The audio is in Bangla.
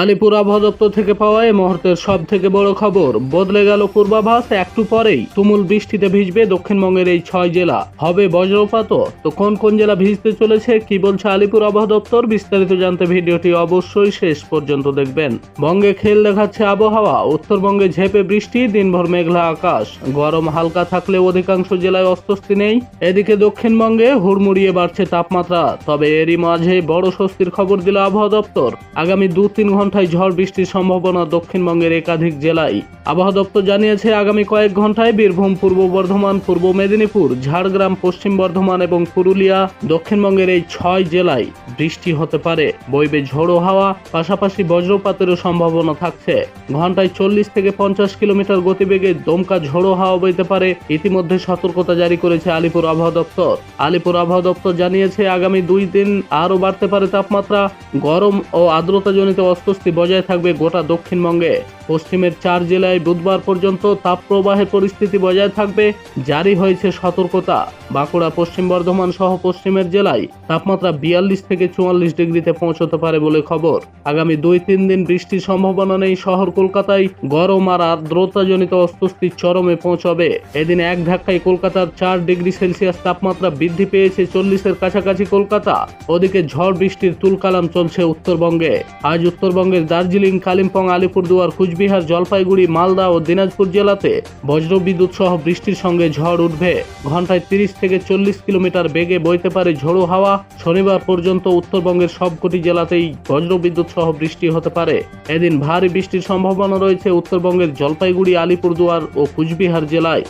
আলিপুর আবহাওয়া দপ্তর থেকে পাওয়া এই মুহূর্তের সব থেকে বড় খবর, বদলে গেল পূর্বাভাস একটু পরেই তুমুল বৃষ্টিতে ভিজবে দক্ষিণবঙ্গের এই ছয় জেলা। হবে বজ্রপাতও, তো কোন কোন জেলা ভিজতে চলেছে, কি বলছে আলিপুর আবহাওয়া দপ্তর, বিস্তারিত জানতে ভিডিওটি অবশ্যই শেষ পর্যন্ত দেখবেন। বঙ্গে খেল দেখাচ্ছে আবহাওয়া, উত্তরবঙ্গে ঝেপে বৃষ্টি, দিনভর মেঘলা আকাশ। গরম হালকা থাকলে অধিকাংশ জেলায় অস্বস্তি নেই। এদিকে দক্ষিণবঙ্গে হুড়মুড়িয়ে বাড়ছে তাপমাত্রা, তবে এরই মাঝে বড় স্বস্তির খবর দিল আবহাওয়া দপ্তর। আগামী দু তিন ঘন্টায় ঝড় বৃষ্টির সম্ভাবনা দক্ষিণবঙ্গের একাধিক জেলায়। আবহাওয়া দপ্তর জানিয়েছে, আগামী কয়েক ঘন্টায় বীরভূম, পূর্ব বর্ধমান, পূর্ব মেদিনীপুর, ঝাড়গ্রাম, পশ্চিম বর্ধমান এবং পুরুলিয়া দক্ষিণবঙ্গের এই ছয় জেলায় বৃষ্টি হতে পারে। বইবে ঝোড়ো হাওয়া, পাশাপাশি বজ্রপাতেরও সম্ভাবনা থাকছে। ঘন্টায় চল্লিশ থেকে পঞ্চাশ কিলোমিটার গতিবেগে দমকা ঝোড়ো হাওয়া বইতে পারে। ইতিমধ্যে সতর্কতা জারি করেছে আলিপুর আবহাওয়া দপ্তর। আলিপুর আবহাওয়া দপ্তর জানিয়েছে, আগামী দুই দিন আরও বাড়তে পারে তাপমাত্রা। গরম ও আর্দ্রতাজনিত অস্বস্তি বজায় থাকবে গোটা দক্ষিণবঙ্গে। পশ্চিমের চার জেলায় বুধবার পর্যন্ত তাপপ্রবাহের পরিস্থিতি বজায় থাকবে, জারি হয়েছে সতর্কতা। বাঁকুড়া, পশ্চিম বর্ধমান সহ পশ্চিমের জেলায় তাপমাত্রা বিয়াল্লিশ থেকে চুয়াল্লিশ ডিগ্রিতে পৌঁছতে পারে বলে খবর। আগামী দুই তিন দিন বৃষ্টির সম্ভাবনা নেই শহর কলকাতায়, গরম আর আর্দ্রতাজনিত অস্বস্তি চরমে পৌঁছবে। এদিন এক ধাক্কায় কলকাতার চার ডিগ্রি সেলসিয়াস তাপমাত্রা বৃদ্ধি পেয়েছে চল্লিশের কাছাকাছি কলকাতা। ওদিকে ঝড় বৃষ্টির তুলকালাম চলছে উত্তরবঙ্গে। আজ উত্তরবঙ্গের দার্জিলিং, কালিম্পং, আলিপুরদুয়ার কুচবিহার, জলপাইগুড়ি, মালদা ও দিনাজপুর জেলাতে বজ্রবিদ্যুৎ সহ বৃষ্টির সঙ্গে ঝড় উঠবে। ঘন্টায় তিরিশ থেকে চল্লিশ কিলোমিটার বেগে বইতে পারে ঝোড়ো হাওয়া। শনিবার পর্যন্ত উত্তরবঙ্গের সবকটি জেলাতেই বজ্রবিদ্যুৎ সহ বৃষ্টি হতে পারে। এদিন ভারী বৃষ্টির সম্ভাবনা রয়েছে উত্তরবঙ্গের জলপাইগুড়ি, আলিপুরদুয়ার ও কুচবিহার জেলায়।